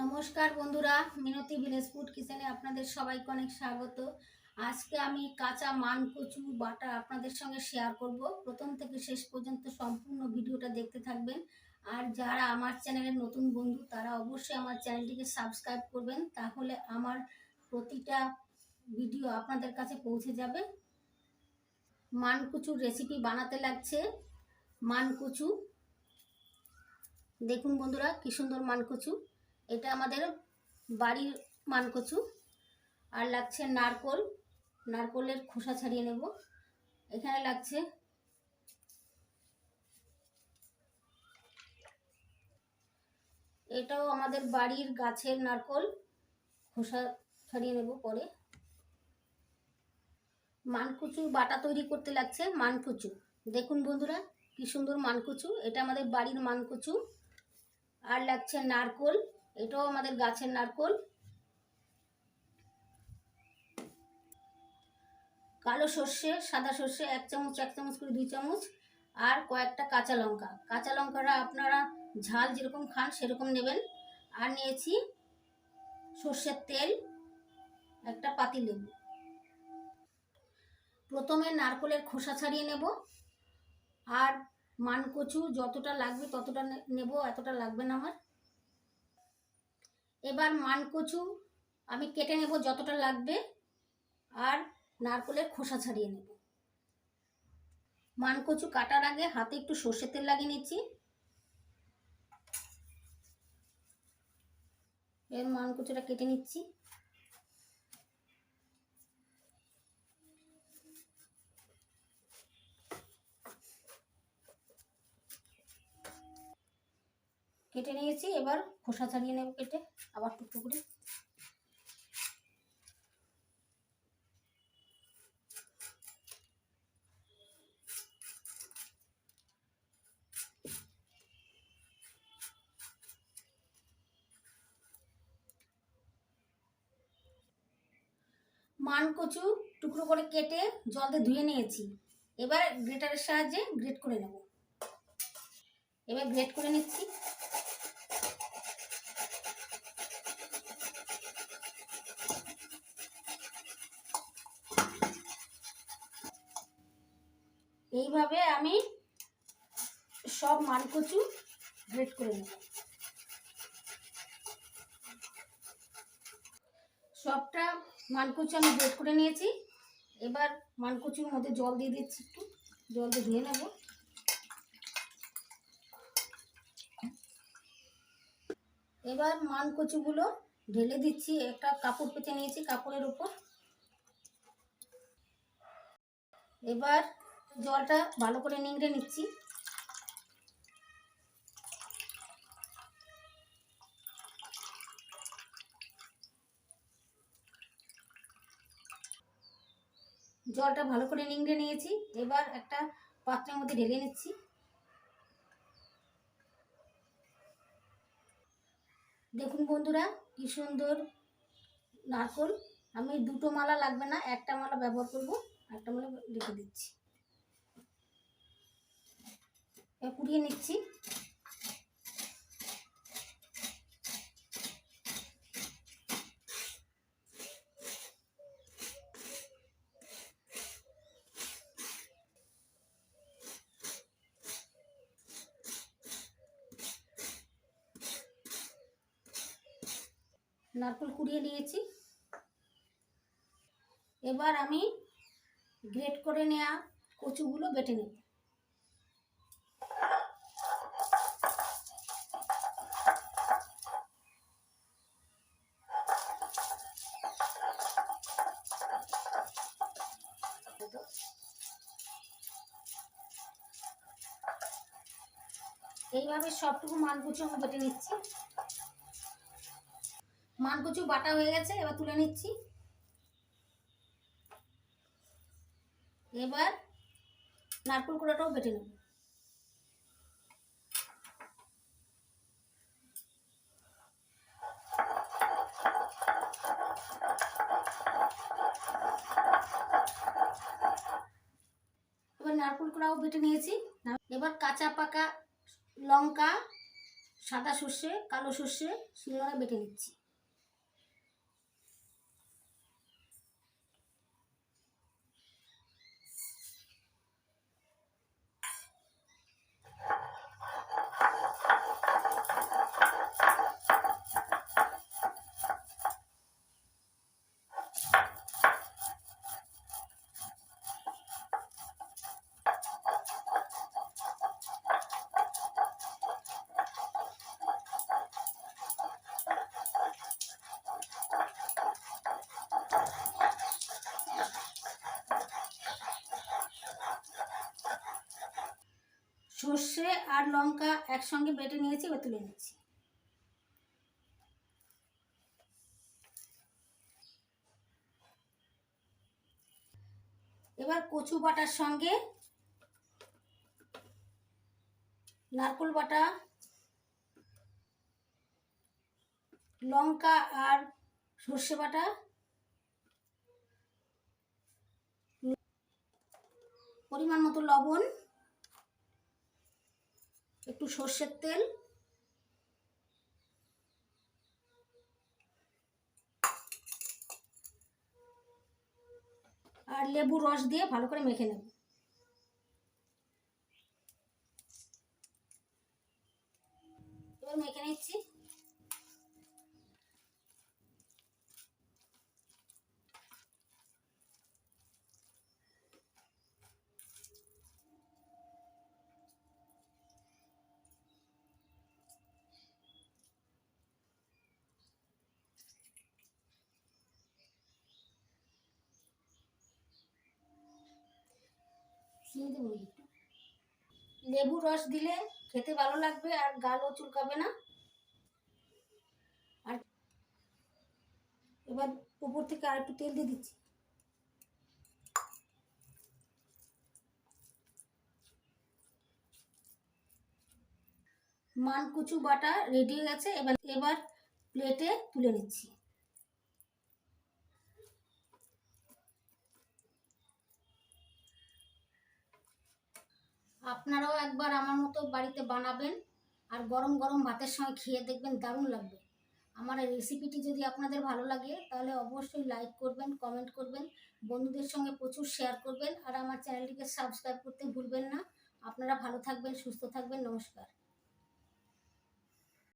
নমস্কার বন্ধুরা, মিনতি village food কিচেনে আপনাদের সবাইকে অনেক স্বাগত। আজকে আমি কাঁচা মান কচু বাটা আপনাদের সঙ্গে শেয়ার করব। প্রথম থেকে শেষ পর্যন্ত সম্পূর্ণ ভিডিওটা দেখতে থাকবেন। আর যারা আমার চ্যানেলের নতুন বন্ধু, তারা অবশ্যই আমার চ্যানেলটিকে সাবস্ক্রাইব করবেন। তাহলে আমার প্রতিটা ভিডিও আপনাদের কাছে পৌঁছে যাবে। মান কচুর রেসিপি বানাতে লাগছে মান কচু। দেখুন বন্ধুরা, কি সুন্দর মান কচু। এটা আমাদের বাড়ির মানকচু। আর লাগছে নারকোল। নারকোলের খোসা ছাড়িয়ে নেব। এখানে লাগছে এটাও আমাদের বাড়ির গাছের নারকোল। খোসা ছাড়িয়ে নেব পরে। মানকুচু বাটা তৈরি করতে লাগছে মানকুচু। দেখুন বন্ধুরা, কি সুন্দর মানকুচু। এটা আমাদের বাড়ির মানকুচু। আর লাগছে নারকোল। এটাও আমাদের গাছের নারকোল। কালো সর্ষে, সাদা সর্ষে, এক চামচ এক চামচ করে দুই চামচ, আর কয়েকটা কাঁচা লঙ্কা। কাঁচা লঙ্কাটা আপনারা ঝাল যেরকম খান সেরকম নেবেন। আর নিয়েছি সর্ষের তেল, একটা পাতি লেবু। প্রথমে নারকোলের খোসা ছাড়িয়ে নেব। আর মানকচু যতটা লাগবে ততটা নেব, এতটা লাগবে না আমার। এবার মানকচু, আমি কেটে নেব যতটা লাগবে আর নারকলের খোসা ছাড়িয়ে নেব। মানকচু কাটার আগে হাতে একটু সর্ষে তেল লাগিয়ে নিচ্ছি। এর মানকচুটা কেটে নিচ্ছি। কেটে নিয়েছি, এবার খোসা ছাড়িয়ে নেব কেটে, আবার টুকরো করে। মান কচু টুকরো করে কেটে জল দিয়ে ধুয়ে নিয়েছি। এবার গ্রেটারের সাহায্যে গ্রেট করে নেব। এবার গ্রেট করে নিচ্ছি। এইভাবে আমি সব মানকচু গ্রেট করে নেব। সবটা মানকচু আমি গ্রেট করে নিয়েছি। এবার মানকচুর মধ্যে জল দিয়ে দিচ্ছি একটু। জল দিয়ে ধুয়ে নেব। এবার মানকচুগুলো ঢেলে দিচ্ছি। একটা কাপড় পেতে নিয়েছি কাপড়ের উপর। এবার জলটা ভালো করে নিংড়ে নিচ্ছি। জলটা ভালো করে নিংড়ে নিয়েছি। এবার একটা পাত্রের মধ্যে ঢেলে নিচ্ছি। দেখুন বন্ধুরা, কি সুন্দর নারকল। আমি দুটো মালা লাগবে না, একটা মালা ব্যবহার করব, একটা মালা রেখে দিচ্ছি। কুড়িয়ে নিচ্ছি। নারকেল কুড়িয়ে নিয়েছি। এবার আমি গ্রেট করে নেওয়া কচুগুলো বেটে নেব। এইভাবে সবটুকু মানকুচু আমি বেটে নিচ্ছি। মানকুচু বাটা হয়ে গেছে, এবার তুলে নিচ্ছি। এবার নারকুল কুড়াটাও বেটে নেব এবার নারকুল কুড়াও বেটে নিয়েছি। এবার কাঁচা পাকা লঙ্কা, সাদা সর্ষে, কালো সর্ষে সিঙ্গারা বেটে নিচ্ছি। সর্ষে আর লঙ্কা একসঙ্গে বেটে নিয়েছি এবার তুলে নিচ্ছি এবার কচু বাটার সঙ্গে নারকোল বাটা, লঙ্কা আর সর্ষে বাটা, পরিমাণ মতো লবণ একটু সর্ষের তেল। আর লেবু রস দিয়ে ভালো করে মেখে নেব এবার মেখে নিচ্ছি চিনি দেবো একটু। লেবু রস দিলে খেতে ভালো লাগবে আর গালও চুলকাবে না। আর এবার উপর থেকে আর একটু তেল দিয়ে দিচ্ছি। মানকুচু বাটা রেডি হয়ে গেছে। এবার এবার প্লেটে তুলে নিচ্ছি। আপনারাও একবার আমার মতো বাড়িতে বানাবেন আর গরম গরম ভাতের সঙ্গে খেয়ে দেখবেন দারুণ লাগবে। আমার এই রেসিপিটি যদি আপনাদের ভালো লাগে, তাহলে অবশ্যই লাইক করবেন কমেন্ট করবেন, বন্ধুদের সঙ্গে প্রচুর শেয়ার করবেন, আর আমার চ্যানেলটিকে সাবস্ক্রাইব করতে ভুলবেন না। আপনারা ভালো থাকবেন, সুস্থ থাকবেন, নমস্কার।